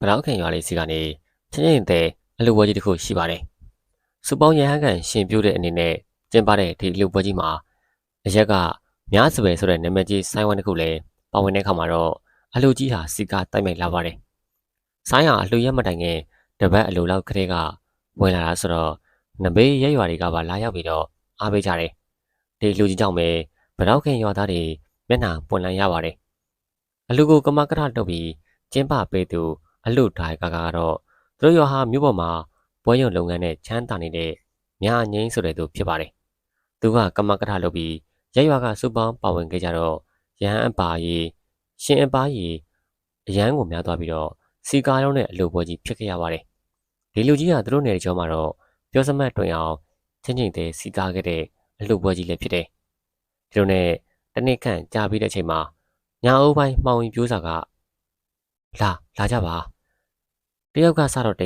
ဗလောက်ခင်ရွာလေးစီကနေချင်းချင်းတဲ့အလူပွဲကြီးတစ်ခုရှိပါတယ်။စူပေါင်းရဟန်းကန်ရှင်ပြုတဲ့အနေနဲ့ကျင်းပတဲ့ဒီအလူပွဲကြီးမှာအရက်ကများစပယ်ဆိုတဲ့နာမည်ကြီးဆိုင်းဝမ်တစ်ခုလည်းပါဝင်တဲ့အခါမှာတော့အလူကြီးဟာစီကတိုက်မိတ်လာပါတယ်။ဆိုင်းဟာအလူရက်မတိုင်ခင်တပတ်အလူလောက်ကလေးကဝင်လာတာဆိုတော့နဘေးရက်ရွာတွေကပါလာရောက်ပြီးတော့အားပေးကြတယ်။ဒီလူကြီးကြောင့်ပဲဗလောက်ခင်ရွာသားတွေမျက်နှာပွင့်လန်းရပါတယ်။အလူကိုကမကထတုပ်ပြီးကျင်းပပေးသူ အလူဒိုင်ကာကတော့သူတို့ရွာဟာမြို့ပေါ်မှာပွဲရုံလုပ်ငန်းနဲ့ချမ်းသာနေတဲ့မြာငိမ့်ဆိုတဲ့သူဖြစ်ပါတယ်။သူကကမကထလုပ်ပြီးရက်ရွာကစူပေါင်းပါဝင်ခဲ့ကြတော့ရဟန်းအပါကြီးရှင်အပါကြီးအရန်ကိုများသွားပြီးတော့စီကားရုံးနဲ့အလူပွဲကြီးဖြစ်ခဲ့ရပါတယ်။ဒီလူကြီးကသူတို့နယ်ကျော်မှာတော့ပြောစမတ်တွင်အောင်ချင်းချင်းသေးစီကားခဲ့တဲ့အလူပွဲကြီးလည်းဖြစ်တယ်။ဒီလိုနဲ့တနေ့ခန့်ကြာပြီးတဲ့အချိန်မှာညာအိုးပိုင်းမှောင်ရင်ပြိုးစာက လာလာကြပါတယောက်ကစတော့100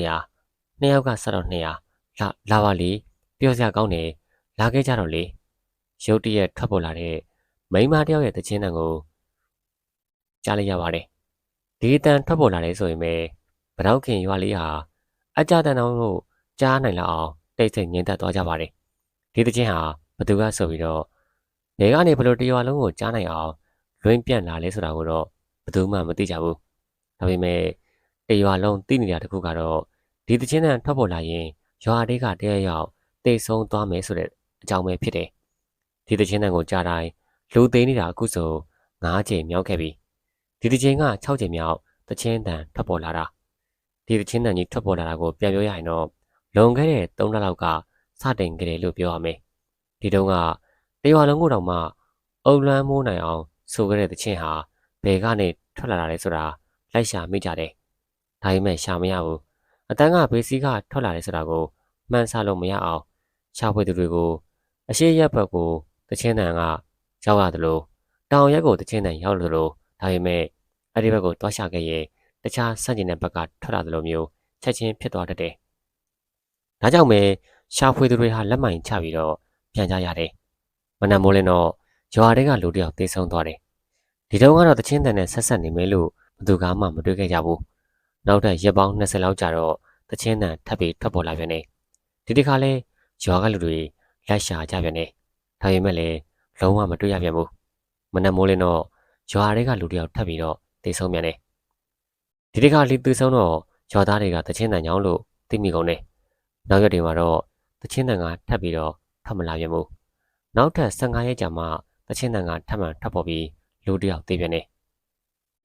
နှစ်ယောက်ကစတော့200လာလာပါလေပြောစရာကောင်းတယ်လာခဲ့ကြတော့လေရုတ်တရက်ထွက်ပေါ်လာတဲ့မိန်းမတယောက်ရဲ့တခြင်းတန်ကိုကြားလိုက်ရပါတယ်ဒီတန်ထွက်ပေါ်လာတယ်ဆိုရင်ပဲဗတော့ခင်ရွာလေးဟာအကြတန်တော်တို့ကြားနိုင်လောက်အောင်တိတ်ဆိတ်ငြိမ်သက်သွားကြပါတယ်ဒီတခြင်းဟာဘသူကဆိုပြီးတော့နေကနေဘလို့တရွာလုံးကိုကြားနိုင်အောင်လွင်ပြန့်လာလဲဆိုတာကိုတော့ဘသူမှမသိကြဘူး ဒါပေမဲ့တရွာလုံးသိနေတာတခုကတော့ဒီတခြင်းတန်ထွက်ပေါ်လာရင်ရွာတွေကတရရောက်တိတ်ဆုံးသွားမယ်ဆိုတဲ့အကြောင်းပဲဖြစ်တယ်ဒီတခြင်းတန်ကိုကြားတိုင်းလူသေးနေတာအခုဆို9ချိန်မြောက်ခဲ့ပြီဒီတခြင်းက6ချိန်မြောက်တခြင်းတန်ထွက်ပေါ်လာတာဒီတခြင်းတန်ကြီးထွက်ပေါ်လာတာကိုပြန်ပြောရရင်တော့လွန်ခဲ့တဲ့3လလောက်ကစတင်ခဲ့တယ်လို့ပြောရမယ်ဒီတုန်းကတရွာလုံးကိုတောင်မှအုံလန်းမိုးနိုင်အောင်ဆိုခဲ့တဲ့တခြင်းဟာဘယ်ကနေထွက်လာတာလဲဆိုတာ လိုက်ရှာမိကြတယ်။ဒါပေမဲ့ရှာမရဘူး။အတန်းကဘေးစီးကထွက်လာတယ်ဆိုတာကိုမှန်းဆလို့မရအောင်ရှာဖွေသူတွေကိုအရှိရက်ဘက်ကိုတချင်းတန်ကရောက်ရတယ်လို့တောင်ရက်ကိုတချင်းတန်ရောက်လို့လို့ဒါပေမဲ့အဲ့ဒီဘက်ကိုတွားရှာခဲ့ရင်တခြားဆန့်ကျင်တဲ့ဘက်ကထွက်လာတယ်လို့မျိုးချက်ချင်းဖြစ်သွားတတ်တယ်။ဒါကြောင့်ပဲရှာဖွေသူတွေဟာလက်မှန်ချပြီးတော့ပြန်ကြရတယ်။မနက်မိုးလင်းတော့ရွာတွေကလူတယောက်တေဆုံးသွားတယ်။ဒီတုန်းကတော့တချင်းတန်နဲ့ဆက်ဆက်နေမယ်လို့ ဘသူကမှမတွေ့ခဲ့ကြဘူးနောက်ထပ်ရက်ပေါင်း20လောက်ကြာတော့တချင်းတန်ထပ်ပြီးထွက်ပေါ်လာပြန်တယ်ဒီတစ်ခါလဲရွာကလူတွေလက်ရှာကြပြန်တယ်ဒါပေမဲ့လည်းလုံးဝမတွေ့ရပြန်ဘူးမနက်မိုးလင်းတော့ရွာတွေကလူတယောက်ထပ်ပြီးတော့တေဆုံးပြန်တယ်ဒီတစ်ခါလီတေဆုံးတော့ရွာသားတွေကတချင်းတန်ညောင်းလို့သိမိကုန်တယ်နောက်ရက်တွေမှာတော့တချင်းတန်ကထပ်ပြီးတော့ထပ်မလာပြန်ဘူးနောက်ထပ်15ရက်ကြာမှတချင်းတန်ကထပ်မံထပ်ပေါ်ပြီးလူတယောက်တေးပြန်တယ်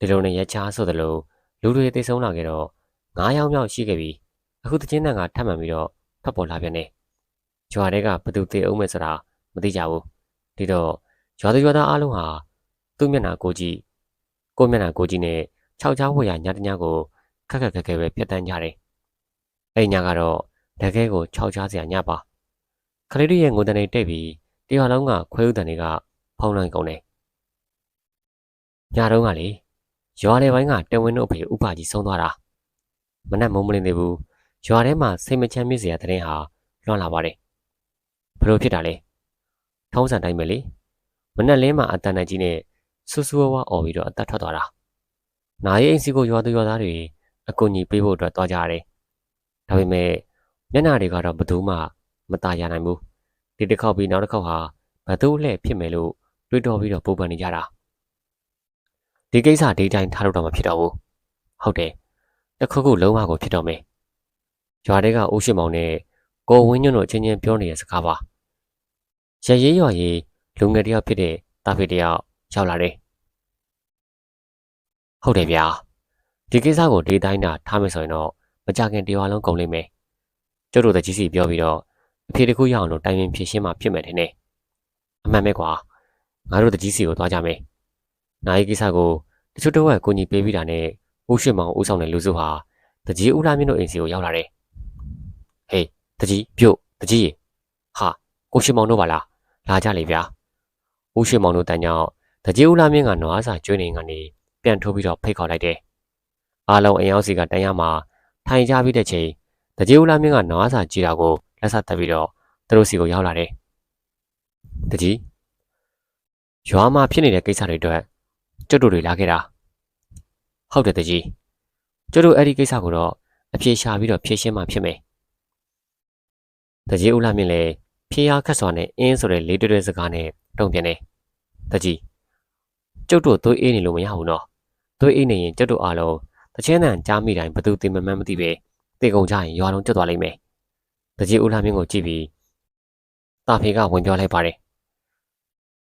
ဒီလိုနဲ့ရချားဆိုသလိုလူတွေသိဆုံးလာခဲ့တော့9ယောက်မြောက်ရှိခဲ့ပြီးအခုတချင်းတန်ကထပ်မှန်ပြီးတော့ဖတ်ပေါ်လာပြန်တယ်။ကျွာတွေကဘသူသိအောင်မဲ့ဆိုတာမသိကြဘူး။ဒီတော့ရွာသူရွာသားအားလုံးဟာသူ့မျက်နှာကိုကြည့်ကိုမျက်နှာကိုကြည့်နဲ့ခြောက်ချောင်းဝရညတညကိုခက်ခက်ခက်ခဲပဲပြတ်တန်းကြတယ်။အဲ့ညကတော့တကယ်ကိုခြောက်ချားစရာညပါ။ခလေးတို့ရဲ့ငုံတန်တွေတိတ်ပြီးတရွာလုံးကခွဲဥတန်တွေကဖုံးလွှမ်းကုန်တယ်။ညတုန်းကလေ ရွာလေပိုင်းကတဝင်းတို့အဖေဥပကြီးဆုံးသွားတာမနက်မုံမလင်းသေးဘူးရွာထဲမှာစိတ်မချမ်းမြေ့စရာတဲ့ရင်ဟာလွှမ်းလာပါတယ်ဘလို့ဖြစ်တာလဲထုံးစံတိုင်းပဲလေမနက်လင်းမှာအတန်တကြီးနဲ့ဆူဆူဝါးဝါအော်ပြီးတော့အသက်ထွက်သွားတာနာရီအိမ်စီကိုရွာသူရွာသားတွေအကူကြီးပေးဖို့အတွက်သွားကြရတယ်ဒါပေမဲ့မျက်နှာတွေကတော့ဘသူမှမตายရနိုင်ဘူးဒီတစ်ခေါက်ပြီးနောက်တစ်ခေါက်ဟာဘသူ့လှဲ့ဖြစ်မယ်လို့တွေးတော်ပြီးတော့ပူပန်နေကြတာ ဒီကိစ္စဒီတိုင်းထားလို့တော့မဖြစ်တော့ဘူးဟုတ်တယ်တခုခုလုံးဝကိုဖြစ်တော့မယ်ရွာတဲကအိုးရှိမောင်နဲ့ကိုဝင်းညွန့်တို့ချင်းချင်းပြောနေတဲ့စကားပါရရေးရွာရေးလူငယ်တယောက်ဖြစ်တဲ့တာဖေတယောက်ရောက်လာတယ်ဟုတ်တယ်ဗျာဒီကိစ္စကိုဒီတိုင်းတာထားမယ်ဆိုရင်တော့မကြခင်တရွာလုံးကုန်လိမ့်မယ်ကျုပ်တို့တကြီးစီပြောပြီးတော့အဖေတခုရအောင်လို့တိုင်ပင်ဖြည့်ရှင်းမှဖြစ်မယ်ထင်တယ်အမှန်ပဲကွာငါတို့တကြီးစီကိုသွားကြမယ် နာယီကိစ္စကိုတချို့တော့ကိုကြီးပေးပြီးတာနဲ့ဦးရှိမောင်ဦးဆောင်တဲ့လူစုဟာတကြီးဦးလာမြင့်တို့အိမ်စီကိုရောက်လာတယ်။ဟေးတကြီးပြုတ်တကြီးဟာကိုရှိမောင်တို့ပါလားလာကြလေဗျာ။ဦးရှိမောင်တို့တန်ကြောင့်တကြီးဦးလာမြင့်ကနွားစာကျွေးနေကနေပြန်ထိုးပြီးတော့ဖိတ်ခေါ်လိုက်တယ်။အားလုံးအိမ်အောင်စီကတန်ရမှာထိုင်ကြပြီးတဲ့ချိန်တကြီးဦးလာမြင့်ကနွားစာကြည့်တာကိုလက်ဆက်တက်ပြီးတော့သူတို့စီကိုရောက်လာတယ်။တကြီးရွာမှာဖြစ်နေတဲ့ကိစ္စတွေအတွက် ကျွတ်တို့တွေလာခဲ့တာဟုတ်တယ်တကြီးကျတို့အဲ့ဒီကိစ္စကိုတော့အပြေရှာပြီးတော့ဖြေရှင်းမှဖြစ်မယ်တကြီးဦးလာမြင့်လည်းဖြေရခတ်စွာနဲ့အင်းဆိုတဲ့လေးတွဲတွဲစကားနဲ့တုံ့ပြန်တယ်တကြီးကျုပ်တို့သွေးအေးနေလို့မရဘူးနော်သွေးအေးနေရင်ကျုပ်တို့အားလုံးတချင်းတန်ကြားမိတိုင်းဘသူတင်မမှန်းမသိပဲတေကုန်ကြရင်ရွာလုံးကျွတ်သွားလိမ့်မယ်တကြီးဦးလာမြင့်ကိုကြည့်ပြီးတာဖေကဝင်ပြောလိုက်ပါတယ်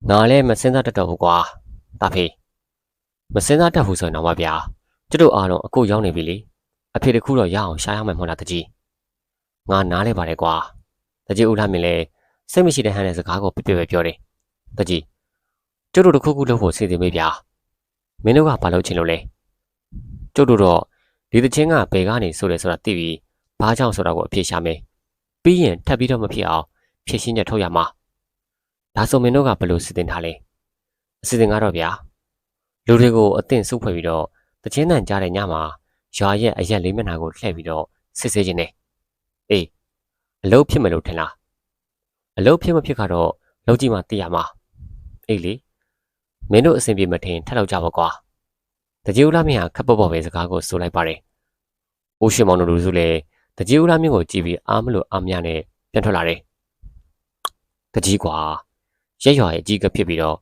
ငါလည်းမစင်းစားတတ်တော့ဘူးကွာတာဖေ မစင်းစားတတ်ဘူးဆိုရင်တော့မဗျာကျုပ်တို့အားလုံးအခုရောက်နေပြီလေအဖေတခုတော့ရအောင်ရှားရမယ်မဟုတ်လားတကြီးငါနားလဲပါတယ်ကွာတကြီးဦးလာမြင့်လည်းစိတ်မရှိတဲ့ဟန်တဲ့စကားကိုပြပြပဲပြောတယ်တကြီးကျုပ်တို့တစ်ခုခုလုပ်ဖို့စီစဉ်မေးဗျာမင်းတို့ကဘာလုပ်ချင်လို့လဲကျုပ်တို့တော့ဒီတချင်းကဘယ်ကနေဆိုလဲဆိုတာသိပြီးဘာကြောင့်ဆိုတာကိုအဖြေရှာမယ်ပြီးရင်ထပ်ပြီးတော့မဖြစ်အောင်ဖြည့်ရှင်းချက်ထုတ်ရမှာဒါဆိုမင်းတို့ကဘယ်လိုစီစဉ်ထားလဲအစီအစဉ်ကတော့ဗျာ လူတွေကိုအသင့်စုဖွဲ့ပြီးတော့တချင်းတန်ကြားတဲ့ညမှာရွာရဲ့အရက်လေးမျက်နှာကိုလှည့်ပြီးတော့စစ်ဆေးခြင်းနဲ့အေးအလုပ်ဖြစ်မယ်လို့ထင်လားအလုပ်ဖြစ်မဖြစ်ကတော့လုပ်ကြည့်မှသိရမှာအေးလေမင်းတို့အဆင်ပြေမထင်ထပ်လောက်ကြပါကွာတကြီးဦးလာမင်းဟာခပ်ပေါ်ပေါ်ပဲစကားကိုဆိုလိုက်ပါတယ်။အိုးရှင်မောင်တို့လူစုလည်းတကြီးဦးလာမင်းကိုကြည့်ပြီးအားမလို့အားမရနဲ့ပြန်ထွက်လာတယ်။တကြီးကွာရက်ရွာရဲ့အကြီးကဖြစ်ပြီးတော့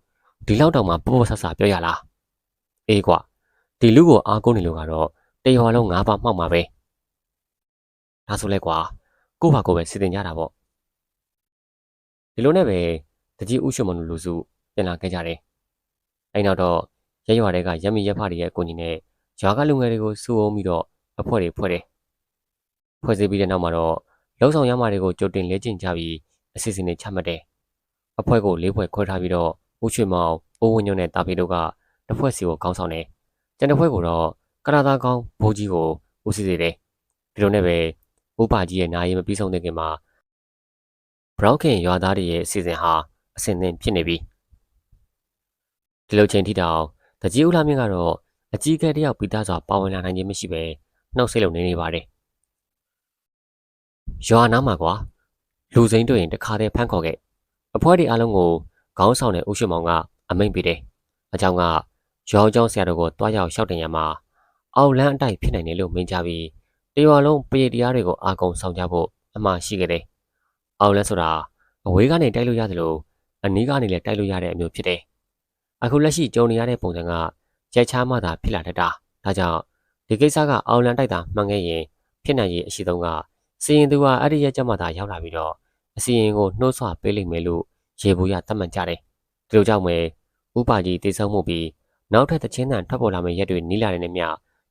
ဒီလောက်တောင်မှပေါ်ပေါ်ဆဆပြောရလား။ အေးကွာဒီလူကိုအားကိုးနေလို့ကတော့တရွာလုံးငါးပါးမှောက်မှာပဲ။ဒါဆိုလဲကွာကို့ဘာကိုပဲစီတင်ကြတာပေါ့။ဒီလိုနဲ့ပဲတကြီးဦးရှင်မောင်တို့လူစုပြန်လာခဲ့ကြတယ်။အဲနောက်တော့ရဲရွာတွေကရမီရက်ဖတွေရဲ့အကူအညီနဲ့ရွာကလူငယ်တွေကိုစုအုံပြီးတော့အဖွဲ့တွေဖွဲ့တယ်။ဖွဲ့စည်းပြီးတဲ့နောက်မှာတော့လုံဆောင်ရမတွေကိုကြိုတင်လေ့ကျင့်ကြပြီးအစီအစဉ်တွေချမှတ်တယ်။အဖွဲ့ကိုလေးဖွဲ့ခွဲထားပြီးတော့ဦးရွှေမောင်အိုးဝင်းညွန့်နဲ့တာဖေတို့က တစ်ဖွဲ့စီကိုကောင်းဆောင်တယ်။ကျန်တစ်ဖွဲ့ကိုတော့ကရာသားကောင်းဘိုးကြီးကိုဦးစီးစေတယ်။ဒီလိုနဲ့ပဲဘိုးပါကြီးရဲ့နာရီမပြီးဆုံးတဲ့ခင်မှာဘရောင်းခင်ရွာသားတွေရဲ့အစီအစဉ်ဟာအဆင်သင့်ဖြစ်နေပြီ။ဒီလိုချိန်ထိတောင်တကြီးဦးလာမင်းကတော့အကြီးအကဲတယောက်ပြီးသားစွာပါဝင်လာနိုင်ခြင်းမရှိပဲနှောက်ဆိတ်လုံနေနေပါတယ်။ရွာနားမှာကွာလူစိမ့်တွေ့ရင်တခါတည်းဖမ်းခေါ်ခဲ့အဖွဲတွေအားလုံးကိုခေါင်းဆောင်တဲ့ဦးရွှေမောင်ကအမိန့်ပေးတယ်။အကြောင်းက ရောင်းချောင်းဆရာတို့ကိုတွားရောက်ရှောက်တင်ရမှာအောက်လန်းအတိုက်ဖြစ်နိုင်တယ်လို့မင်းကြပြီးတရွာလုံးပရိတရားတွေကိုအာကုံဆောင်ကြဖို့အမှားရှိခဲ့တယ်။အောက်လန်းဆိုတာအဝေးကနေတိုက်လို့ရတယ်လို့အနီးကနေလည်းတိုက်လို့ရတဲ့အမျိုးဖြစ်တယ်။အခုလက်ရှိကြုံနေရတဲ့ပုံစံကရက်ချားမှသာဖြစ်လာတတ်တာ။ဒါကြောင့်ဒီကိစ္စကအောက်လန်းတိုက်တာမှန်ခဲ့ရင်ဖြစ်နိုင်ရည်အရှိဆုံးကစီရင်သူကအဲ့ဒီရက်ချားမှသာရောက်လာပြီးတော့အစီရင်ကိုနှိုးဆွပေးလိမ့်မယ်လို့ရေဘူးရသတ်မှတ်ကြတယ်။ဒီလိုကြောင့်ပဲဥပါကြီးတည်ဆောက်မှုပြီး နောက်ထပ်တချင်းတန်ထွက်ပေါ်လာမယ့်ရက်တွေနီးလာတဲ့နေ့မြ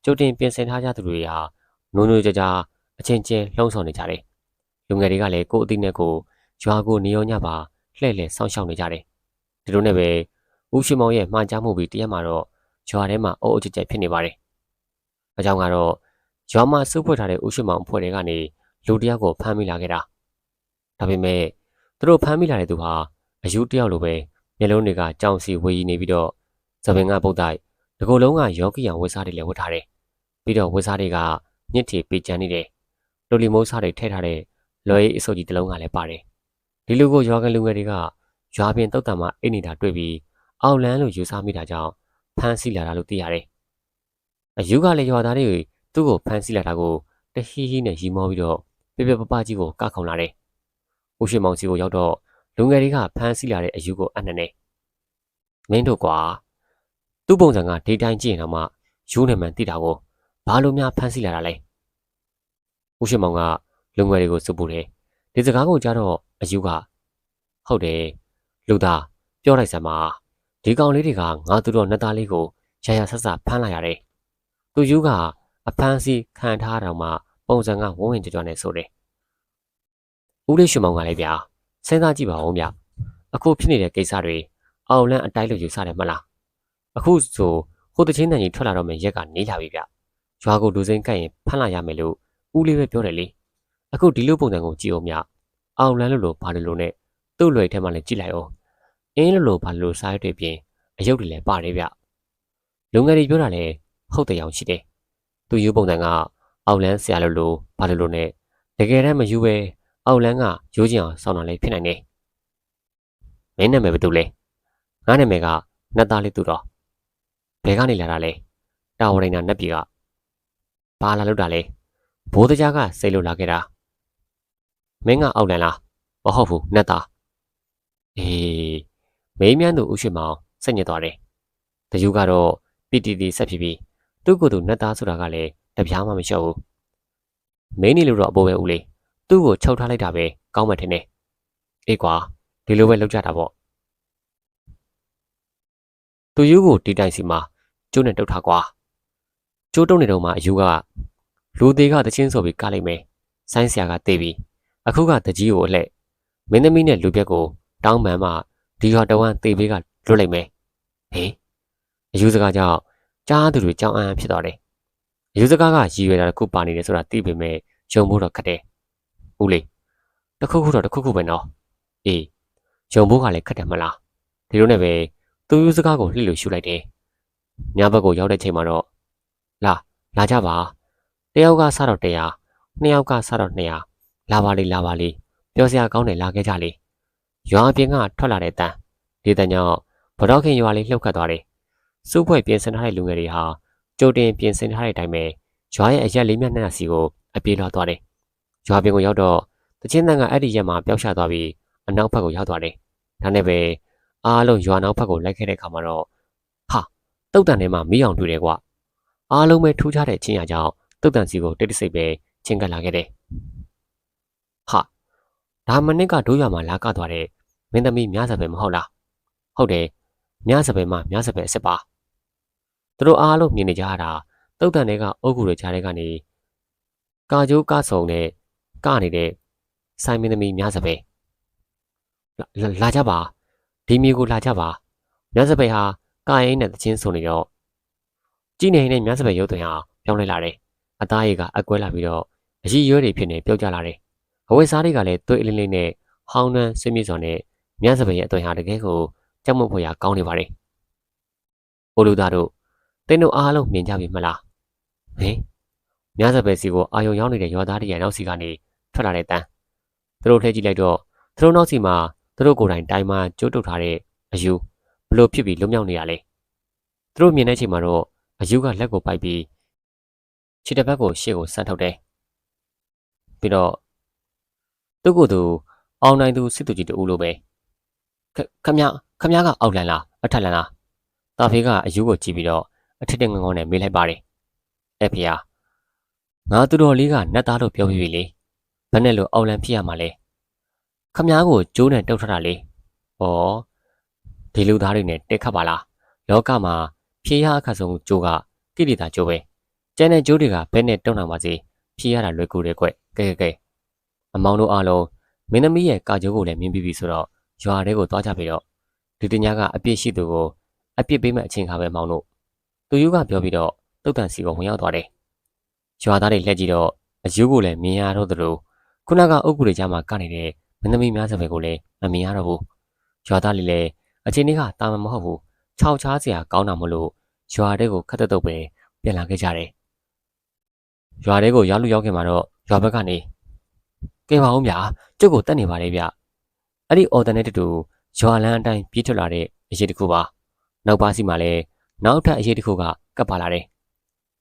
ကြိုတင်ပြင်ဆင်ထားကြသူတွေဟာနိုးနိုးကြကြအချင်းချင်းလှုံ့ဆော်နေကြတယ်။လူငယ်တွေကလည်းကိုယ်အသိနဲ့ကိုရွာကိုနေရောညပါလှည့်လည်စောင့်ရှောက်နေကြတယ်။ဒီလိုနဲ့ပဲဦးရှိမောင်ရဲ့မှားကြားမှုပြီးတရက်မှာတော့ရွာထဲမှာအုပ်အုပ်ကြက်ကြက်ဖြစ်နေပါတယ်။အကြောင်းကတော့ရွာမှာစုဖွဲ့ထားတဲ့ဦးရှိမောင်အဖွဲ့တွေကနေလူတယောက်ကိုဖမ်းမိလာခဲ့တာ။ဒါပေမဲ့သူတို့ဖမ်းမိလာတဲ့သူဟာအယူတယောက်လိုပဲမျက်လုံးတွေကကြောင်စီဝေးနေပြီးတော့ သပင်ကပုတ်တိုက်ဒီကိုယ်လုံးကယောဂီယံဝတ်စားတွေလည်းဝတ်ထားတယ်။ပြီးတော့ဝတ်စားတွေကညစ်တီပေးချမ်းနေတယ်။လိုလီမိုးစားတွေထည့်ထားတဲ့လွယ်ရေးအစုပ်ကြီးတစ်လုံးကလည်းပါတယ်။ဒီလူကိုရွာကလူငယ်တွေကရွာပြင်တုတ်တံမှာအိတ်နေတာတွေ့ပြီးအောက်လန်းလို့ယူဆမိတာကြောင့်ဖမ်းဆီးလာတာလို့သိရတယ်။အယူကလည်းရွာသားတွေသူ့ကိုဖမ်းဆီးလာတာကိုတဟီဟီနဲ့ရီမောပြီးတော့ပြပြပပကြီးကိုကခုံလာတယ်။ဦးရွှေမောင်စီကိုရောက်တော့လူငယ်တွေကဖမ်းဆီးလာတဲ့အယူကိုအနှံ့နေ။မင်းတို့ကွာ သူ့ပုံစံကဒေတိုင်းကြည့်ရင်တော့မှယူနေမှန်သိတာကိုဘာလို့များဖမ်းဆီးလာတာလဲ။ဦးရွှေမောင်ကလူငယ်တွေကိုစုပ်ပို့တယ်။ဒီစကားကိုကြားတော့အယူကဟုတ်တယ်လူသားပြောလိုက်စမ်းပါဒီကောင်လေးတွေကငါတို့တော့နှစ်သားလေးကိုရရဆက်ဆက်ဖမ်းလိုက်ရတယ်။သူယူကအဖမ်းဆီးခံထားတော့မှပုံစံကဝုန်းဝင်ကြွကြွနဲ့ဆိုတယ်။ဦးလေးရွှေမောင်ကလည်းဗျာစဉ်းစားကြည့်ပါဦးဗျ။အခုဖြစ်နေတဲ့ကိစ္စတွေအောင်လန်းအတိုင်းလို့ယူဆတယ်မလား။ အခုဆိုဟိုတချင်းတန်ကြီးထွက်လာတော့မယ်ရက်ကနေလာပြီဗျ။ရွာကိုလူစိမ်းကတ်ရင်ဖမ်းလာရမယ်လို့ဦးလေးပဲပြောတယ်လေ။အခုဒီလိုပုံစံကိုကြည့်အောင်မြ။အောင်လန်းလို့လို့ဘာလို့လို့နဲ့သူ့လွယ်ထဲမှာလည်းကြည့်လိုက်အောင်။အင်းလို့လို့ဘာလို့စားရတဲ့ပြင်အယုတ်တွေလည်းပါတယ်ဗျ။လူငယ်တွေပြောတာလည်းဟုတ်တယ်အောင်ရှိတယ်။သူယူပုံစံကအောင်လန်းဆရာလို့လို့ဘာလို့လို့နဲ့တကယ်တမ်းမယူပဲအောက်လန်းကရိုးချင်အောင်စောင်းတာလည်းဖြစ်နိုင်တယ်။မင်းနာမည်ဘယ်သူလဲ။ငါနာမည်ကနတ်သားလေးသူတော်။ ဘယ်ကနေလာတာလဲ။တာဝရိန်နာနတ်ပြည်ကဘာလာလို့တာလဲဘိုးတကြားကစိတ်လို့လာခဲ့တာမင်းကအောက်လန်လားမဟုတ်ဘူးနတ်သားအေးမေးမြန်းသူဥရှိမောင်စိတ်ညစ်သွားတယ်တယူကတော့ပီတီတီဆက်ဖြစ်ပြီးသူ့ကိုယ်သူနတ်သားဆိုတာကလည်းတပြားမှမလျှော့ဘူးမင်းနေလို့တော့အပေါ်ပဲဦးလေးသူ့ကိုချုပ်ထားလိုက်တာပဲကောင်းမှထင်တယ်အေးကွာဒီလိုပဲလုပ်ကြတာပေါ့သူယူကိုတီတိုင်စီမှာ ကျိုးနဲ့တုတ်ထားကွာကျိုးတုံးနေတော့မှအယူကလူသေးကတချင်းဆိုပြီးကားလိုက်မယ်ဆိုင်းဆရာကတေးပြီးအခုကတကြီးကိုအလှည့်မင်းသမီးနဲ့လူပြက်ကိုတောင်းပန်မှဒီဟာတဝမ်းတေးပေးကလွတ်လိုက်မယ်ဟေးအယူစကားကြောင့်ကြားသူတွေကြောင်းအံ့ဖြစ်သွားတယ်အယူစကားကရည်ရွယ်တာတစ်ခုပါနေတယ်ဆိုတာသိပေမဲ့ယုံဖို့တော့ခက်တယ်ဦးလေးတစ်ခုခုတော့တစ်ခုခုပဲနော်အေးယုံဖို့ကလည်းခက်တယ်မလားဒီလိုနဲ့ပဲသူယူစကားကိုလှစ်လို့ရှုလိုက်တယ် ညဘက်ကိုရောက်တဲ့ချိန်မှာတော့လာလာကြပါတယောက်ကစတော့တရားနှစ်ယောက်ကစတော့200လာပါလေလာပါလေပြောစရာကောင်းတယ်လာခဲ့ကြလေရွာအပြင်ကထွက်လာတဲ့တန်ဒီတန်ကြောင့်ဗတော်ခင်ရွာလေးလှုပ်ခတ်သွားတယ်စုဖွဲ့ပြင်ဆင်ထားတဲ့လူငယ်တွေဟာကြိုတင်ပြင်ဆင်ထားတဲ့အတိုင်းပဲရွာရဲ့အရက်လေးမျက်နှာစီကိုအပြေးလွှားသွားတယ်ရွာပြင်ကိုရောက်တော့တချင်းတန်ကအဲ့ဒီရက်မှာပျောက်ချသွားပြီးအနောက်ဘက်ကိုရောက်သွားတယ်ဒါနဲ့ပဲအားလုံးရွာနောက်ဘက်ကိုလိုက်ခဲ့တဲ့အခါမှာတော့ဟာ တုတ်တန်ထဲမှာမီးအောင်တွေ့တယ်ကွာအားလုံးပဲထူးခြားတဲ့ချင်းရကြောင့်တုတ်တန်စီကိုတိတ်တဆိတ်ပဲချင်းကပ်လာခဲ့တယ်ဟာဒါမနစ်ကဒိုးရွာမှာလာကသွားတဲ့မင်းသမီးများစပယ်မဟုတ်လားဟုတ်တယ်များစပယ်မှာများစပယ်အစ်စ်ပါသူတို့အားလုံးမြင်နေကြတာတုတ်တန်တွေကအုတ်ဂူတွေကြားထဲကနေကာကြိုးကဆုံနဲ့ကနေတဲ့ဆိုင်မင်းသမီးများစပယ်လာလာကြပါဒီမျိုးကိုလာကြပါမြတ်စပယ်ဟာ ကာရင်နဲ့တချင်းဆိုနေတော့ကြီးနေနဲ့မြတ်စပယ်ရုပ်သွင်းဟာပြောင်းလဲလာတယ်အသားရည်ကအကွဲလာပြီးတော့အကြီးရွယ်တွေဖြစ်နေပြုတ်ကျလာတယ်အဝိစားတွေကလည်းသွေးအလင်းလေးနဲ့ဟောင်းနှမ်းဆွေးမြေ့စွာနဲ့မြတ်စပယ်ရဲ့အသွင်ဟာတကယ်ကိုကြောက်မဖို့ရကောင်းနေပါတယ်။အိုလူသားတို့တင်းတို့အားလုံးမြင်ကြပြီမလား။ဟင်မြတ်စပယ်စီကိုအာယုံရောက်နေတဲ့ရောသားတွေရဲ့နောက်စီကနေထွက်လာတဲ့တန်းသူတို့လှည့်ကြည့်လိုက်တော့သူတို့နောက်စီမှာသူတို့ကိုယ်တိုင်တိုင်မှကျိုးတုတ်ထားတဲ့အယူဘ လို့ဖြစ်ပြီးလွတ်မြောက်နေရလဲသူတို့မြင်တဲ့အချိန်မှာတော့အယူကလက်ကိုပိုက်ပြီးခြေတစ်ဖက်ကိုရှေ့ကိုဆန့်ထုတ်တယ်ပြီးတော့သူ့ကိုယ်သူအောင်နိုင်သူစစ်သူကြီးတူလိုပဲခမခမကအောက်လန်လားအထက်လန်လားတာဖေးကအယူကိုကြည့်ပြီးတော့အထက်တက်ငုံငုံနဲ့မေးလိုက်ပါတယ်အဲ့ဖေဟာငါသူတော်လေးကနတ်သားလို့ပြောပြီးပြီလေဘယ်နဲ့လို့အောက်လန်ဖြစ်ရမှာလဲခမားကိုကျိုးနဲ့တုတ်ထတာလေ။ဩ ဒီလူသားတွေနဲ့တက်ခတ်ပါလား။လောကမှာဖြေရအခါဆုံးကျိုးကကိလေသာကျိုးပဲ။ကျန်တဲ့ကျိုးတွေကဘယ်နဲ့တုံနိုင်ပါစေဖြေရတာလွယ်ကူတယ်ကွ။ကဲကဲကဲအမောင်တို့အားလုံးမင်းသမီးရဲ့ကာကျိုးကိုလည်းမြင်ပြီးပြီဆိုတော့ရွာထဲကိုသွားကြပြီတော့ဒီတညာကအပြစ်ရှိသူကိုအပြစ်ပေးမဲ့အချိန်ခါပဲမောင်တို့သူယူကပြောပြီးတော့တုတ်တန်စီကိုဝင်ရောက်သွားတယ်။ရွာသားတွေလက်ကြည့်တော့အယူကိုလည်းမြင်ရတော့သလိုခုနကအုပ်ကူတွေကြားမှာကနေတဲ့မင်းသမီးများစပယ်ကိုလည်းမမြင်ရတော့ဘူးရွာသားလေးလည်း အချင်းလေးကတာမန်မဟုတ်ဘူးခြောက်ချားစရာကောင်းတာမလို့ရွာတဲကိုခတ်တက်တော့ပဲပြန်လာခဲ့ကြတယ်ရွာတဲကိုရောက်လူရောက်ခင်မှာတော့ရွာဘက်ကနေကဲပါဦးဗျာကျုပ်ကိုတက်နေပါလေဗျအဲ့ဒီအော်တနဲ့တူရွာလန်းအတိုင်းပြေးထွက်လာတဲ့အရေးတစ်ခုပါနောက်ပါစီမှာလည်းနောက်ထပ်အရေးတစ်ခုကကပ်ပါလာတယ်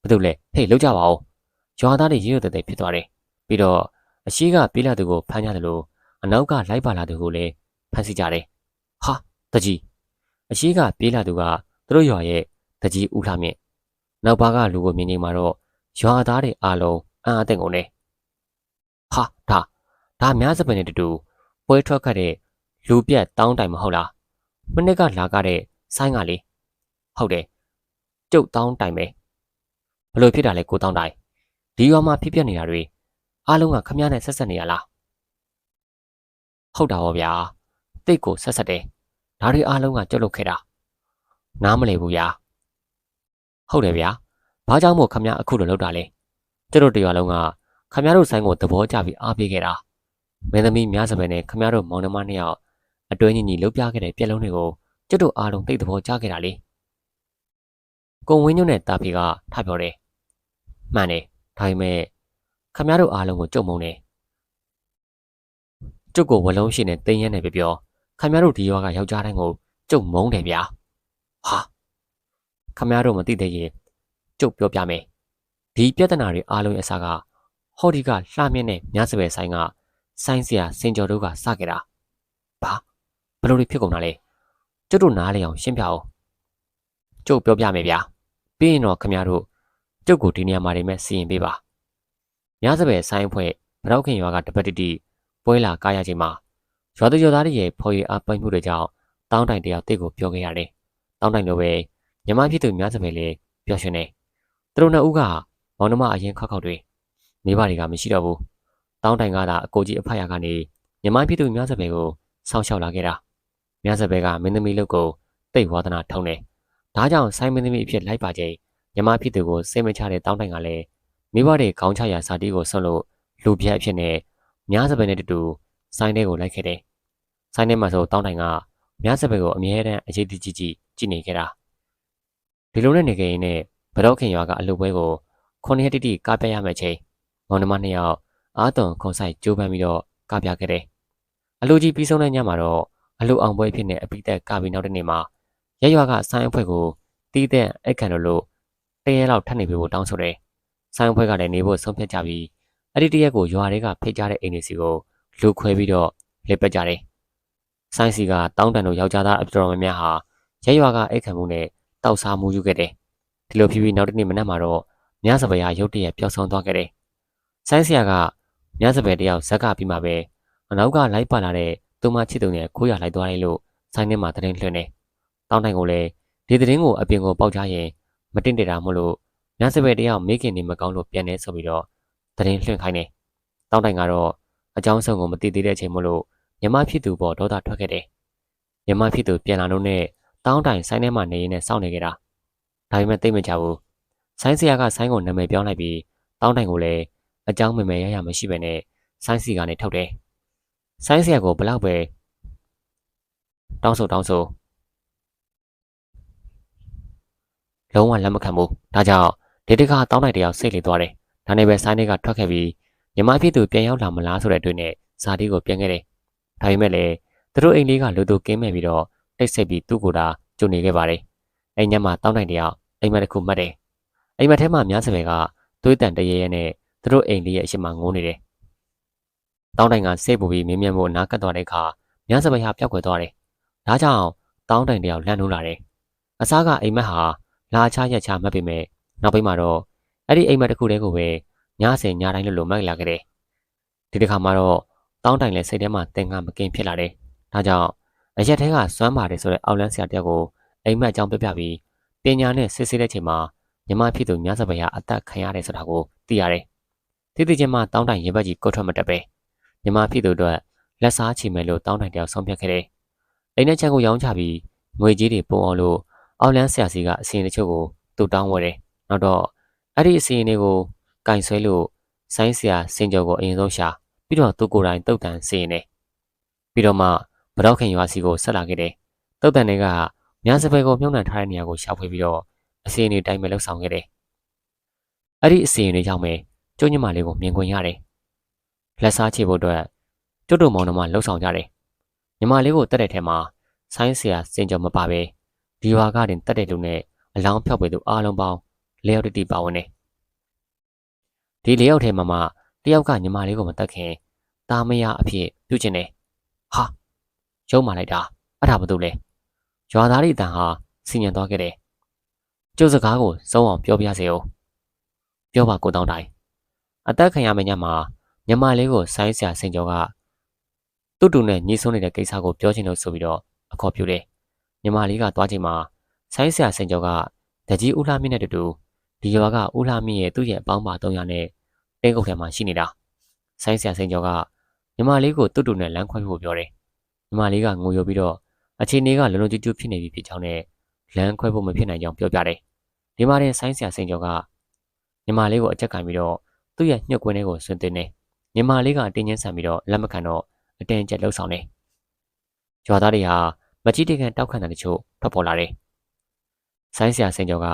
ဘာလို့လဲဟေးလောက်ကြပါဦးရွာသားတွေရေရွတ်တဲ့ဖြစ်သွားတယ်ပြီးတော့အရှိကပြေးလာသူကိုဖမ်းရတယ်လို့အနောက်ကလိုက်ပါလာသူကိုလည်းဖမ်းဆီးကြတယ်။ဟာ တကြီးအရှိကပြေးလာသူကသူတို့ရွာရဲ့တကြီးဦးလှမြင့်နောက်ပါကလူကိုမြင်နေမှာတော့ရွာသားတွေအားလုံးအံ့အသင့်ကုန်တယ်။ဟာဒါဒါများစပယ်နဲ့တူတူပွဲထွက်ခတ်တဲ့လူပြက်တောင်းတိုင်မဟုတ်လား။မနစ်ကလာကတဲ့ဆိုင်းကလေဟုတ်တယ်ကျုပ်တောင်းတိုင်ပဲဘလို့ဖြစ်တာလဲကိုတောင်းတိုင်ဒီရွာမှာဖြစ်ပျက်နေတာတွေအားလုံးကခမရနဲ့ဆက်ဆက်နေရလားဟုတ်တာပေါ့ဗျာတိတ်ကိုဆက်ဆက်တယ် ဒါတွေအားလုံးကကြုတ်လုခဲ့တာနားမလည်ဘူးဗျာဟုတ်တယ်ဗျာဘာကြောင့်မို့ခမရအခုလိုလုပ်တာလဲကျတို့တရွာလုံးကခမရတို့ဆိုင်ကိုသဘောကျပြီးအားပေးခဲ့တာမင်းသမီးများစပယ်နဲ့ခမရတို့မောင်နှမနှစ်ယောက်အတွဲညီညီလှုပ်ပြခဲ့တဲ့ပြက်လုံးတွေကိုကျတို့အားလုံးသိသဘောကျခဲ့တာလေကုံဝင်းညွန့်နဲ့တာဖီကထပြောတယ်မှန်တယ်ဒါပေမဲ့ခမရတို့အားလုံးကိုကြုံမုံတယ်ကျုပ်ကိုဝလုံးရှိနဲ့တင်းရဲနဲ့ပြပြော ခမရတို့ဒီရွာကယောက်ျားတိုင်းကိုကျုပ်မုန်းတယ်ဗျာဟာခမရတို့မသိသေးရင်ကျုပ်ပြောပြမယ်ဒီပြဿနာတွေအားလုံးရဲ့အစားကဟော်ဒီကလှမြင့်တဲ့မြစပယ်ဆိုင်ကဆိုင်းစရာစင်ကျော်တို့ကစခဲ့တာဘာဘယ်လိုတွေဖြစ်ကုန်တာလဲကျုပ်တို့နားလေအောင်ရှင်းပြအောင်ကျုပ်ပြောပြမယ်ဗျာပြီးရင်တော့ခမရတို့ကျုပ်ကိုဒီနေရာမှာနေမဲ့စီရင်ပေးပါမြစပယ်ဆိုင်ဖွဲ့ဗရောက်ခင်ရွာကတပတ်တိတိပွဲလာကားရချိန်မှာ ရွာသူရွာသားတွေရဲ့ဖော်ရည်အားပိုင်မှုတွေကြောင့်တောင်းတိုင်တယောက်တိတ်ကိုပြောခဲ့ရတယ်တောင်းတိုင်လိုပဲမြမဖြစ်သူမြစပယ်လည်းပျော်ရွှင်နေသူတို့နှစ်ဦးကမောင်နှမအရင်ခောက်ခောက်တွေမိဘတွေကမရှိတော့ဘူးတောင်းတိုင်ကသာအကိုကြီးအဖရကနေမြမဖြစ်သူမြစပယ်ကိုစောင့်ရှောက်လာခဲ့တာမြစပယ်ကမင်းသမီးလုပ်ကိုတိတ်ဝါသနာထုံးတယ်ဒါကြောင့်ဆိုင်းမင်းသမီးအဖြစ်လိုက်ပါချိန်မြမဖြစ်သူကိုစိတ်မချတဲ့တောင်းတိုင်ကလည်းမိဘတွေခေါင်းချရာစာတီးကိုဆွန့်လို့လူပြက်အဖြစ်နဲ့မြစပယ်နဲ့တူတူ ဆိုင်းတဲ့ကိုလိုက်ခဲ့တယ်ဆိုင်းထဲမှာဆိုတောင်းတိုင်ကမြစပယ်ကိုအမြဲတမ်းအရေးတကြီးကြီးကြည့်နေခဲ့တာဒီလိုနဲ့နေခဲ့ရင်နဲ့ဗတော့ခင်ရွာကအလုပ်ပွဲကိုခုနှစ်ရက်တိတိကားပြရမယ့်ချိန်မောင်နှမနှစ်ယောက်အာသွန်ခွန်ဆိုင်ကြိုးပမ်းပြီးတော့ကားပြခဲ့တယ်အလူကြီးပြီးဆုံးတဲ့ညမှာတော့အလူအောင်ပွဲဖြစ်နေအပိသက်ကားပြီးနောက်တစ်နေ့မှာရရွာကဆိုင်းအဖွဲ့ကိုတီးတဲ့အိတ်ခံလို့လို့တရဲလောက်ထပ်နေပြီဖို့တောင်းဆိုတယ်ဆိုင်းအဖွဲ့ကလည်းနေဖို့ဆုံးဖြတ်ကြပြီးအဲ့ဒီတရက်ကိုရွာတွေကဖိတ်ကြတဲ့အိမ်တွေစီကို လူခွဲပြီးတော့လက်ပက်ကြတယ်ဆိုင်းစီကတောင်းတန်တို့ယောက်ျားသားအတော်များများဟာရဲရွာကအိတ်ခံမှုနဲ့တောက်စားမှုယူခဲ့တယ်ဒီလိုဖြစ်ပြီးနောက်တစ်နေ့မနက်မှာတော့မြစပယ်ရရုတ်တရက်ပျောက်ဆုံးသွားခဲ့တယ်ဆိုင်းဆရာကမြစပယ်တယောက်ဇက်ကပြီးမှပဲအနောက်ကလိုက်ပါလာတဲ့သူမချစ်သူနဲ့ခိုးရလိုက်သွားတယ်လို့ဆိုင်းထဲမှာသတင်းလွှင့်နေတောင်းတိုင်ကိုလည်းဒီသတင်းကိုအပြင်ကိုပေါက်ချရင်မတင်တတာမို့လို့မြစပယ်တယောက်မိခင်နေမကောင်းလို့ပြန်နေဆိုပြီးတော့သတင်းလွှင့်ခိုင်းတယ်တောင်းတိုင်ကတော့ အကြောင်းစုံကိုမသိသေးတဲ့အချိန်မို့လို့မြမဖြစ်သူပေါ်ဒေါသထွက်ခဲ့တယ်မြမဖြစ်သူပြန်လာလို့နဲ့တောင်းတိုင်ဆိုင်းထဲမှာနေရင်းနဲ့စောင့်နေခဲ့တာဒါပေမဲ့သိမကြဘူးဆိုင်းဆရာကဆိုင်းကိုနာမည်ပြောင်းလိုက်ပြီးတောင်းတိုင်ကိုလည်းအကြောင်းမမယ်ရရမရှိပဲနဲ့ဆိုင်းစီကနေထုတ်တယ်ဆိုင်းဆရာကိုဘလောက်ပဲတောင်းဆိုတောင်းဆိုလုံးဝလက်မခံဘူးဒါကြောင့်ဒီတကတောင်းတိုင်တယောက်စိတ်လေသွားတယ်ဒါနဲ့ပဲဆိုင်းတွေကထွက်ခဲ့ပြီး မြမဖြစ်သူပြန်ရောက်လာမလားဆိုတဲ့တွေ့နဲ့ဇာတိကိုပြန်ခဲ့တယ်ဒါပေမဲ့လည်းသူတို့အိမ်လေးကလူသူကင်းမဲ့ပြီးတော့တိတ်ဆိတ်ပြီးသူ့ကိုယ်တာကြုံနေခဲ့ပါတယ်အိမ်ညမှာတောင်းတိုင်တယောက်အိမ်မက်တစ်ခုမှတ်တယ်။အိမ်မက်ထဲမှာများစပယ်ကသွေးတန်တရေရဲနဲ့သူတို့အိမ်လေးရဲ့အရှိမငိုးနေတယ်။တောင်းတိုင်ကစိတ်ပူပြီးမင်းမြန်ဖို့နားကပ်သွားတဲ့အခါများစပယ်ဟာပျောက်ကွယ်သွားတယ်။ဒါကြောင့်တောင်းတိုင်တယောက်လန့်နိုးလာတယ်။အစားကအိမ်မက်ဟာလာချရက်ချမှတ်ပေမဲ့နောက်ပိုင်းမှာတော့အဲ့ဒီအိမ်မက်တစ်ခုတည်းကိုပဲ ညစင်ညတိုင်းလို့လိုမိုက်လာခဲ့တယ်။ဒီတစ်ခါမှာတော့တောင်းတိုင်လည်းစိတ်ထဲမှာတင်ငါမကင်ဖြစ်လာတယ်။ဒါကြောင့်အရက်ထဲကစွမ်းပါတယ်ဆိုတဲ့အောက်လန်းဆရာတယောက်ကိုအိမ်မက်အကြောင်းပြပြပြီးပညာနဲ့စစ်ဆေးတဲ့ချိန်မှာမြမဖြစ်သူမြတ်စပယ်ဟာအသက်ခံရတယ်ဆိုတာကိုသိရတယ်။တိတိကျမှတောင်းတိုင်ရေဘက်ကြီးကုတ်ထွက်မတက်ပဲမြမဖြစ်သူတို့လက်စားချီမယ်လို့တောင်းတိုင်တယောက်ဆုံးဖြတ်ခဲ့တယ်။အိမ်နဲ့ချန်ကိုရောင်းချပြီးငွေကြီးတွေပုံအောင်လို့အောက်လန်းဆရာစီကအစီရင်တချို့ကိုတူတောင်းဝဲတယ်။နောက်တော့အဲ့ဒီအစီရင်တွေကို ကင်ဆွဲလို့ဆိုင်းဆရာစင်ကြော်ကိုအရင်ဆုံးရှာပြီးတော့သူကိုယ်တိုင်တုတ်တန်စီရင်တယ်။ပြီးတော့မှဗတော့ခင်ရွာစီကိုဆက်လာခဲ့တယ်။တုတ်တန်တွေကမြစပယ်ကိုမြုံနှံထားတဲ့နေရာကိုရှာဖွေပြီးတော့အစီအရင်တိုင်းပဲလှုပ်ဆောင်ခဲ့တယ်။အဲ့ဒီအစီအရင်တွေကြောင့်ပဲကျုံညမလေးကိုမြင်ခွင့်ရတယ်။လက်စားချေဖို့အတွက်ကျွတ်တုံမောင်နှမလှုပ်ဆောင်ကြတယ်။ညီမလေးကိုတက်တဲ့ထဲမှာဆိုင်းဆရာစင်ကြော်မပါပဲဒီရွာကတင်တက်တဲ့လူနဲ့အလောင်းဖြောက်ပေသူအားလုံးပေါင်း၄ယောက်တတိပါဝင်တယ်။ ဒီ၄ယောက်ထဲမှာမှတယောက်ကညီမလေးကိုမတက်ခင်တာမယာအဖြစ်ပြုကျင်တယ်။ဟာရုံးမာလိုက်တာအဲ့ဒါဘာလို့လဲ။ရွာသားတွေအတန်ဟာစီညံသွားခဲ့တယ်။ကျုပ်စကားကိုစုံအောင်ပြောပြစေဦး။ပြောပါကိုတောင်းတိုင်းအသက်ခံရမယ့်ညမှာညမလေးကိုဆိုင်းဆရာစင်ကျော်ကတူတူနဲ့ညီဆုံးနေတဲ့ကိစ္စကိုပြောချင်လို့ဆိုပြီးတော့အခေါ်ပြုတယ်။ညမလေးကသွားချိန်မှာဆိုင်းဆရာစင်ကျော်ကတကြီးဦးလှမင်းနဲ့တူတူ ဒီရွာကဦးလှမင်းရဲ့သူ့ရဲ့အပေါင်းပါ300နဲ့တင်းကုတ်ထဲမှာရှိနေတာ။ဆိုင်းဆရာစင်ကျော်ကညမလေးကိုတူတူနဲ့လမ်းခွဲဖို့ပြောတယ်။ညမလေးကငိုယိုပြီးတော့အခြေအနေကလုံလုံကျူးကျူးဖြစ်နေပြီဖြစ်ကြောင်းနဲ့လမ်းခွဲဖို့မဖြစ်နိုင်ကြောင်းပြောပြတယ်။ဒီမှာတင်ဆိုင်းဆရာစိန်ကျော်ကညီမလေးကိုအချက်ကင်ပြီးတော့သူ့ရဲ့ညှို့ကွင်းလေးကိုဆွင်တင်နေညီမလေးကအတင်းချင်းဆန်ပြီးတော့လက်မခံတော့အတင်းကျပ်လှုပ်ဆောင်နေ။ရွာသားတွေဟာမကြည့်တိကန်တောက်ခံတဲ့တချို့ထွက်ပေါ်လာတယ်။ဆိုင်းဆရာစိန်ကျော်က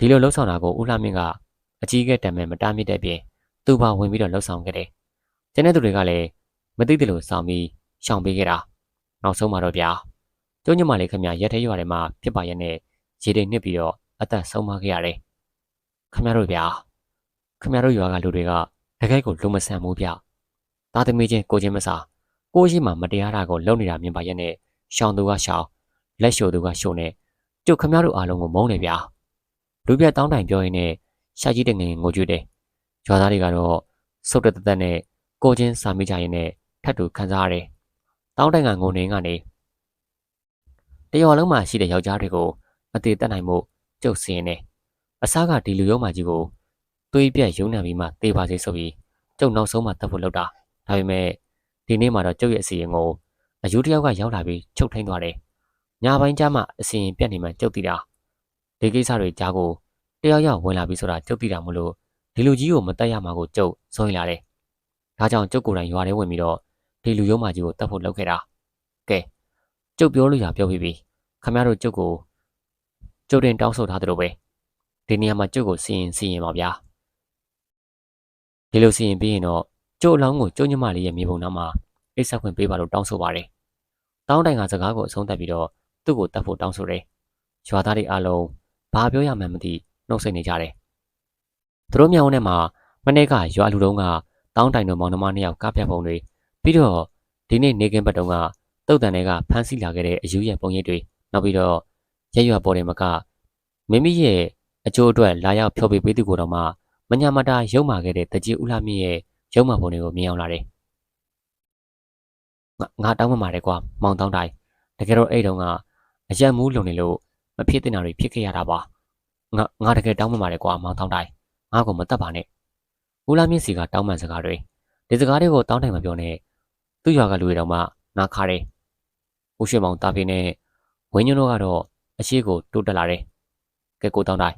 ဒီလိုလှုပ်ဆောင်တာကိုဦးလှမင်းကအကြီးကဲတံမဲ့မတားမြစ်တဲ့ပြင်သူ့ဘာဝင်ပြီးတော့လှုပ်ဆောင်ခဲ့တယ်။ကျန်တဲ့သူတွေကလည်းမသိတယ်လို့စောင့်ပြီးရှောင်ပေးခဲ့တာ။နောက်ဆုံးမှာတော့ဗျာကျုံညမလေးခင်ဗျရက်သေးရွာထဲမှာဖြစ်ပါရဲ့နဲ့ရေတွေနှစ်ပြီးတော့အသက်ဆုံးမခဲ့ရတယ်။ခင်ဗျားတို့ဗျာခင်ဗျားတို့ရွာကလူတွေကတကယ်ကိုလုံမဆန်ဘူးဗျသားသမီးချင်းကိုချင်းမစားကိုရှိမှမတရားတာကိုလုပ်နေတာမြင်ပါရဲ့နဲ့ရှောင်းသူကရှောင်းလက်ရှို့သူကရှို့နေကျုပ်ခင်ဗျားတို့အားလုံးကိုမုန်းနေဗျာ လူပြတ်တောင်းတိုင်ပြောရင်းနဲ့ရှာကြီးတငယ်ငိုကြွတယ်ရွာသားတွေကတော့စုတ်တက်တက်နဲ့ကိုချင်းစာမိကြရင်နဲ့ထပ်တူခံစားရတယ်တောင်းတိုင်ကငိုနေကနေတရွာလုံးမှာရှိတဲ့ယောက်ျားတွေကိုအသေးတက်နိုင်မှုကျုပ်စင်းနေအစားကဒီလူရုံးမကြီးကိုသွေးပြက်ရုံနှံပြီးမှတေးပါစေဆိုပြီးကျုပ်နောက်ဆုံးမှတက်ဖို့လုပ်တာဒါပေမဲ့ဒီနေ့မှာတော့ကျုပ်ရဲ့အစီရင်ကိုအယူတယောက်ကရောက်လာပြီးချုပ်ထိန်သွားတယ်ညပိုင်းကျမှအစီရင်ပြက်နေမှကျုပ်သိတာ ဒီကိစ္စတွေကြားကိုတယောက်ယောက်ဝင်လာပြီးဆိုတာကျုပ်သိတာမလို့ဒီလူကြီးကိုမတက်ရမှာကိုကျုပ်စိုးရင်လာတယ်ဒါကြောင့်ကျုပ်ကိုယ်တိုင်ရွာထဲဝင်ပြီးတော့ဒီလူရုံးမကြီးကိုတက်ဖို့လုပ်ခဲ့တာကဲကျုပ်ပြောလို့ရပြောပြီးပြီခမရတို့ကျုပ်ကိုကျုပ်တင်တောင်းဆိုထားသလိုပဲဒီနေရာမှာကျုပ်ကိုစီရင်စီရင်ပါဗျာဒီလိုစီရင်ပြီးရင်တော့ကျုပ်အလောင်းကိုကျုပ်ညမလေးရဲ့မြေပုံနားမှာအိတ်ဆက်ခွင့်ပေးပါလို့တောင်းဆိုပါတယ်တောင်းတိုင်ကစကားကိုအဆုံးသတ်ပြီးတော့သူ့ကိုတတ်ဖို့တောင်းဆိုတယ်ရွာသားတွေအားလုံး ဘာပြောရမှန်းမသိနှုတ်ဆက်နေကြတယ်သူတို့မြောင်းထဲမှာမနေ့ကရွာလူတုံးကတောင်းတိုင်တို့မောင်နှမနှစ်ယောက်ကားပြတ်ပုံတွေပြီးတော့ဒီနေ့နေကင်းဘက်တုံးကတုတ်တန်တွေကဖမ်းဆီးလာခဲ့တဲ့အယူရဲ့ပုံရိပ်တွေနောက်ပြီးတော့ရက်ရွာပေါ်တယ်မကမိမိရဲ့အကျိုးအတွက်လာရောက်ဖျော်ဖြေပေးသူကိုတော့မှမညာမတာရုံမာခဲ့တဲ့တကြီးဦးလာမြင့်ရဲ့ရုံမာပုံတွေကိုမြင်အောင်လာတယ်ငါငါတောင်းပန်ပါတယ်ကွာမောင်တောင်းတိုင်းတကယ်တော့အဲ့တုန်းကအရက်မူးလုံနေလို့ မဖြစ်တင်တာတွေဖြစ်ခဲ့ရတာပါငါငါတကယ်တောင်းပန်ပါတယ်ကွာမောင်တောင်းတိုင်းငါ့ကိုမတတ်ပါနဲ့ဦးလာမြင့်စီကတောင်းပန်စကားတွေဒီစကားတွေကိုတောင်းတိုင်မပြောနဲ့သူ့ရွာကလူတွေတော့မှနားခါတယ်ဦးရွှေမောင်တာပြင်းနဲ့ဝင်းညွန့်တို့ကတော့အရှိကိုတိုးတက်လာတယ်ကဲကိုတောင်းတိုင်း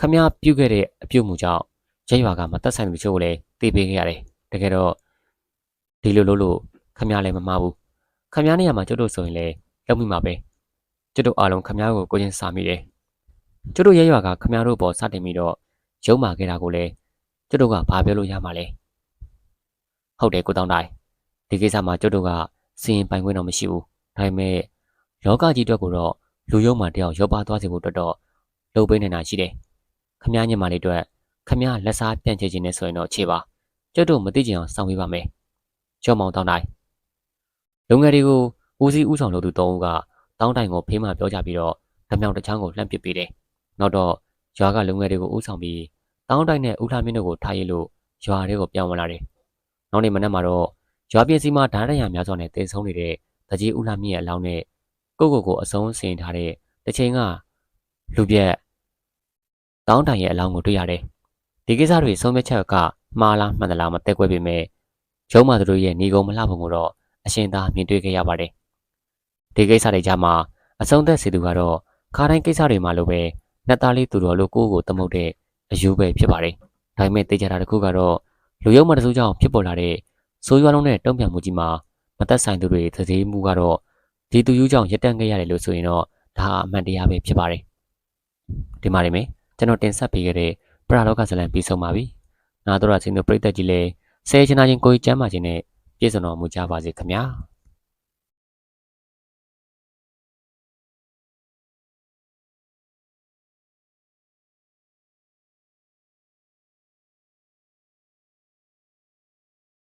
ခမည်းပြုတ်ခဲ့တဲ့အပြုတ်မှုကြောင့်ရဲရွာကမတက်ဆိုင်သူချို့ကိုလည်းတေးပေးခဲ့ရတယ်တကယ်တော့ဒီလိုလို့လို့ခမည်းလည်းမမှားဘူးခမည်းနေရာမှာကျွတ်တို့ဆိုရင်လည်းလောက်မိမှာပဲ ကျွတ်တို့အားလုံးခမည်းကိုကိုချင်းစာမိတယ်ကျွတ်တို့ရဲရွာကခမည်းတို့ပေါ်စတင်ပြီးတော့ရုံမာခဲ့တာကိုလည်းကျွတ်တို့ကဘာပြောလို့ရမှာလဲဟုတ်တယ်ကိုတောင်းတိုင်းဒီကိစ္စမှာကျွတ်တို့ကစီရင်ပိုင်ခွင့်တော့မရှိဘူးဒါပေမဲ့လောကကြီးအတွက်ကိုတော့လူယုံမှတယောက်ရောပါသွားစေဖို့အတွက်တော့လုပ်ပေးနေတာရှိတယ်ခမည်းညမလေးအတွက်ခမည်းလက်စားပြန့်ချခြင်းနဲ့ဆိုရင်တော့ခြေပါကျွတ်တို့မသိကြအောင်စောင့်ပေးပါမယ်ကျော်မောင်တောင်းတိုင်းလူငယ်တွေကိုဦးစီးဦးဆောင်လုပ်သူ၃ဦးက တောင်းတိုင်ကိုဖေးမှပြောကြပြီးတော့ဓမြောင်တစ်ချောင်းကိုလှမ်းပစ်ပေးတယ်နောက်တော့ရွာကလူငယ်တွေကိုဦးဆောင်ပြီးတောင်းတိုင်နဲ့ဦးလှမင်းတို့ကိုထားရလို့ရွာတွေကိုပြောင်းဝင်လာတယ်နောက်နေ့မနက်မှာတော့ရွာပြည်စီမှာဓာတ်ရရများစွာနဲ့တင်ဆုံးနေတဲ့တကြီးဦးလှမင်းရဲ့အလောင်းနဲ့ကိုကိုကိုအဆုံးစင်ထားတဲ့တချိန်ကလူပြက်တောင်းတိုင်ရဲ့အလောင်းကိုတွေ့ရတယ်ဒီကိစ္စတွေဆုံးဖြတ်ချက်ကမှားလားမှန်သလားမသိကွဲပေမဲ့ရုံးမသူတို့ရဲ့ညီကုံမလှပုံကိုတော့အရှင်သာမြင်တွေ့ခဲ့ရပါတယ် ဒီကိစ္စတွေကြမှာအဆုံးသက်စီသူကတော့ခါတိုင်းကိစ္စတွေမှာလိုပဲနှစ်သားလေးသူတော်လို့ကိုယ့်ကိုသမုတ်တဲ့အယူပဲဖြစ်ပါတယ်ဒါပေမဲ့သိကြတာတစ်ခုကတော့လူရုံးမတစိုးကြောင့်ဖြစ်ပေါ်လာတဲ့ဆိုးရွားလုံးတဲ့တုံ့ပြန်မှုကြီးမှာမသက်ဆိုင်သူတွေသတိမှုကတော့ဒီသူယူကြောင့်ရက်တန့်ခဲ့ရတယ်လို့ဆိုရင်တော့ဒါအမှန်တရားပဲဖြစ်ပါတယ်ဒီမှာနေမယ်ကျွန်တော်တင်ဆက်ပေးခဲ့တဲ့ပရာလောကဇလံပြီးဆုံးပါပြီနာတော်ရချင်းတို့ပြိသက်ကြီးလည်းဆဲချနာချင်းကိုကြီးကျမ်းပါခြင်းနဲ့ပြည့်စုံတော်မူကြပါစေခင်ဗျာ